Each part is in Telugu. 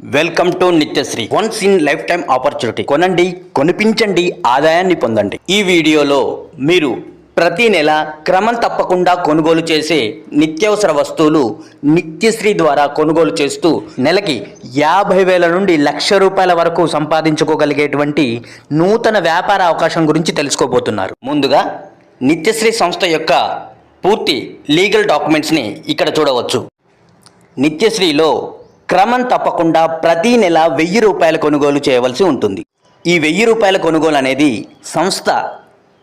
Welcome to Nityasri once in life time opportunity కొనండి కొనిపించండి ఆదాయాన్ని పొందండి ఈ వీడియోలో మీరు ప్రతి నెల క్రమం తప్పకుండా కొనుగోలు చేసే నిత్యావసర వస్తువులు నిత్యశ్రీ ద్వారా కొనుగోలు చేస్తూ నెలకి యాభై వేల నుండి లక్ష రూపాయల వరకు సంపాదించుకోగలిగేటువంటి నూతన వ్యాపార అవకాశం గురించి తెలుసుకోబోతున్నారు. ముందుగా నిత్యశ్రీ సంస్థ యొక్క పూర్తి లీగల్ డాక్యుమెంట్స్ని ఇక్కడ చూడవచ్చు. నిత్యశ్రీలో క్రమం తప్పకుండా ప్రతి నెల వెయ్యి రూపాయల కొనుగోలు చేయవలసి ఉంటుంది. ఈ వెయ్యి రూపాయల కొనుగోలు అనేది సంస్థ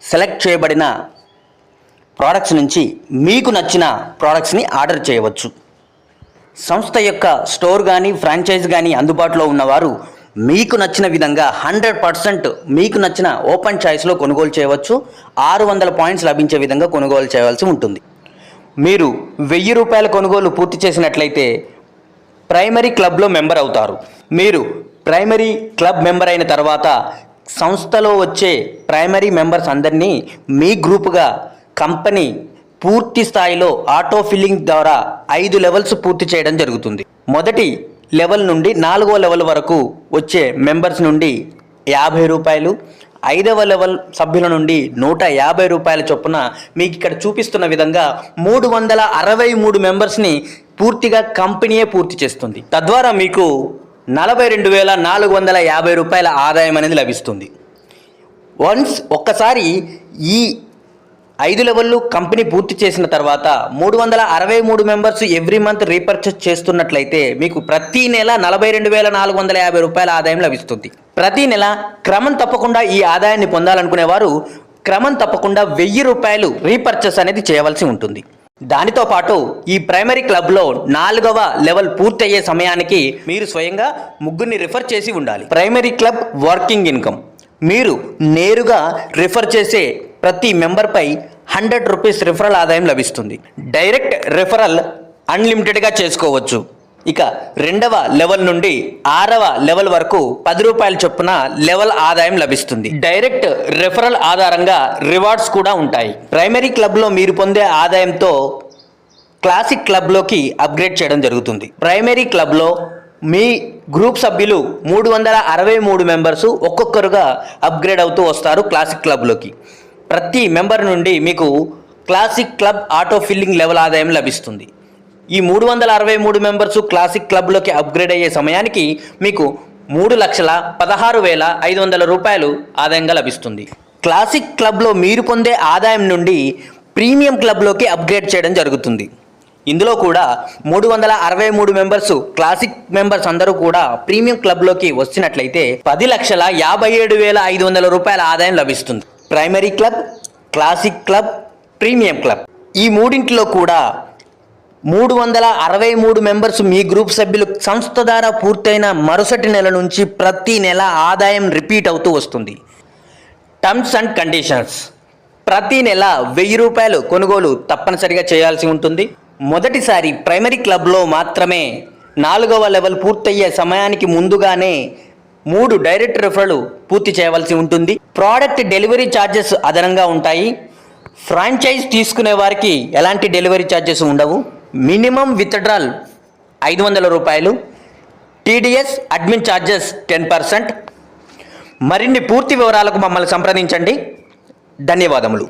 సెలెక్ట్ చేయబడిన ప్రోడక్ట్స్ నుంచి మీకు నచ్చిన ప్రోడక్ట్స్ని ఆర్డర్ చేయవచ్చు. సంస్థ యొక్క స్టోర్ కానీ ఫ్రాంచైజ్ కానీ అందుబాటులో ఉన్నవారు మీకు నచ్చిన విధంగా హండ్రెడ్ పర్సెంట్ మీకు నచ్చిన ఓపెన్ చాయిస్లో కొనుగోలు చేయవచ్చు. ఆరు వందల పాయింట్స్ లభించే విధంగా కొనుగోలు చేయవలసి ఉంటుంది. మీరు వెయ్యి రూపాయల కొనుగోలు పూర్తి చేసినట్లయితే ప్రైమరీ క్లబ్లో మెంబర్ అవుతారు. మీరు ప్రైమరీ క్లబ్ మెంబర్ అయిన తర్వాత సంస్థలో వచ్చే ప్రైమరీ మెంబర్స్ అందరినీ మీ గ్రూపుగా కంపెనీ పూర్తి స్థాయిలో ఆటో ఫిల్లింగ్ ద్వారా ఐదు లెవెల్స్ పూర్తి చేయడం జరుగుతుంది. మొదటి లెవెల్ నుండి నాలుగో లెవెల్ వరకు వచ్చే మెంబర్స్ నుండి యాభై రూపాయలు ఐదవ లెవెల్ సభ్యుల నుండి నూట యాభై రూపాయల చొప్పున మీకు ఇక్కడ చూపిస్తున్న విధంగా మూడు వందల అరవై మూడు మెంబర్స్ని పూర్తిగా కంపెనీయే పూర్తి చేస్తుంది. తద్వారా మీకు నలభై రెండు వేల నాలుగు వందల యాభై రూపాయల ఆదాయం అనేది లభిస్తుంది. వన్స్ ఒక్కసారి ఈ ఐదు లెవెల్లు కంపెనీ పూర్తి చేసిన తర్వాత మూడు వందల అరవై మూడు మెంబర్స్ ఎవ్రీ మంత్ రీపర్చేస్ చేస్తున్నట్లయితే మీకు ప్రతి నెల నలభై రెండు వేల నాలుగు వందల యాభై రూపాయల ఆదాయం లభిస్తుంది. ప్రతి నెల క్రమం తప్పకుండా ఈ ఆదాయాన్ని పొందాలనుకునేవారు క్రమం తప్పకుండా వెయ్యి రూపాయలు రీపర్చేస్ అనేది చేయవలసి ఉంటుంది. దానితో పాటు ఈ ప్రైమరీ క్లబ్లో నాలుగవ లెవెల్ పూర్తయ్యే సమయానికి మీరు స్వయంగా ముగ్గురిని రిఫర్ చేసి ఉండాలి. Primary club working income. మీరు నేరుగా రిఫర్ చేసే ప్రతి మెంబర్పై హండ్రెడ్ రూపీస్ రిఫరల్ ఆదాయం లభిస్తుంది. డైరెక్ట్ రిఫరల్ అన్లిమిటెడ్గా చేసుకోవచ్చు. ఇక రెండవ లెవెల్ నుండి ఆరవ లెవెల్ వరకు పది రూపాయల చొప్పున లెవెల్ ఆదాయం లభిస్తుంది. డైరెక్ట్ రెఫరల్ ఆధారంగా రివార్డ్స్ కూడా ఉంటాయి. ప్రైమరీ క్లబ్లో మీరు పొందే ఆదాయంతో క్లాసిక్ క్లబ్లోకి అప్గ్రేడ్ చేయడం జరుగుతుంది. ప్రైమరీ క్లబ్లో మీ గ్రూప్ సభ్యులు మూడు వందల అరవై మూడు మెంబర్స్ ఒక్కొక్కరుగా అప్గ్రేడ్ అవుతూ వస్తారు క్లాసిక్ క్లబ్లోకి. ప్రతి మెంబర్ నుండి మీకు classic club auto filling level ఆదాయం లభిస్తుంది. ఈ మూడు వందల అరవై మూడు మెంబర్స్ క్లాసిక్ క్లబ్లోకి అప్గ్రేడ్ అయ్యే సమయానికి మీకు మూడు లక్షల పదహారు వేల ఐదు వందల రూపాయలు ఆదాయంగా లభిస్తుంది. క్లాసిక్ క్లబ్లో మీరు పొందే ఆదాయం నుండి ప్రీమియం క్లబ్లోకి అప్గ్రేడ్ చేయడం జరుగుతుంది. ఇందులో కూడా మూడు వందల అరవై మూడు మెంబర్స్ క్లాసిక్ మెంబర్స్ అందరూ కూడా ప్రీమియం క్లబ్లోకి వచ్చినట్లయితే పది లక్షల యాభై ఏడు వేల ఐదు వందల రూపాయల ఆదాయం లభిస్తుంది. Primary club classic club premium club ఈ మూడింటిలో కూడా మూడు వందల అరవై మూడు మెంబర్స్ మీ గ్రూప్ సభ్యులు సంస్థ ద్వారా పూర్తయిన మరుసటి నెల నుంచి ప్రతి నెల ఆదాయం రిపీట్ అవుతూ వస్తుంది. టర్మ్స్ అండ్ కండిషన్స్ ప్రతి నెల వెయ్యి రూపాయలు కొనుగోలు తప్పనిసరిగా చేయాల్సి ఉంటుంది. మొదటిసారి ప్రైమరీ క్లబ్లో మాత్రమే నాలుగవ లెవెల్ పూర్తయ్యే సమయానికి ముందుగానే మూడు డైరెక్ట్ రిఫరల్ పూర్తి చేయవలసి ఉంటుంది. ప్రోడక్ట్ డెలివరీ ఛార్జెస్ అదనంగా ఉంటాయి. ఫ్రాంచైజ్ తీసుకునే వారికి ఎలాంటి డెలివరీ ఛార్జెస్ ఉండవు. మినిమం విత్డ్రాల్ ఐదు వందల రూపాయలు TDS admin charges ten percent. మరిన్ని పూర్తి వివరాలకు మమ్మల్ని సంప్రదించండి. ధన్యవాదములు.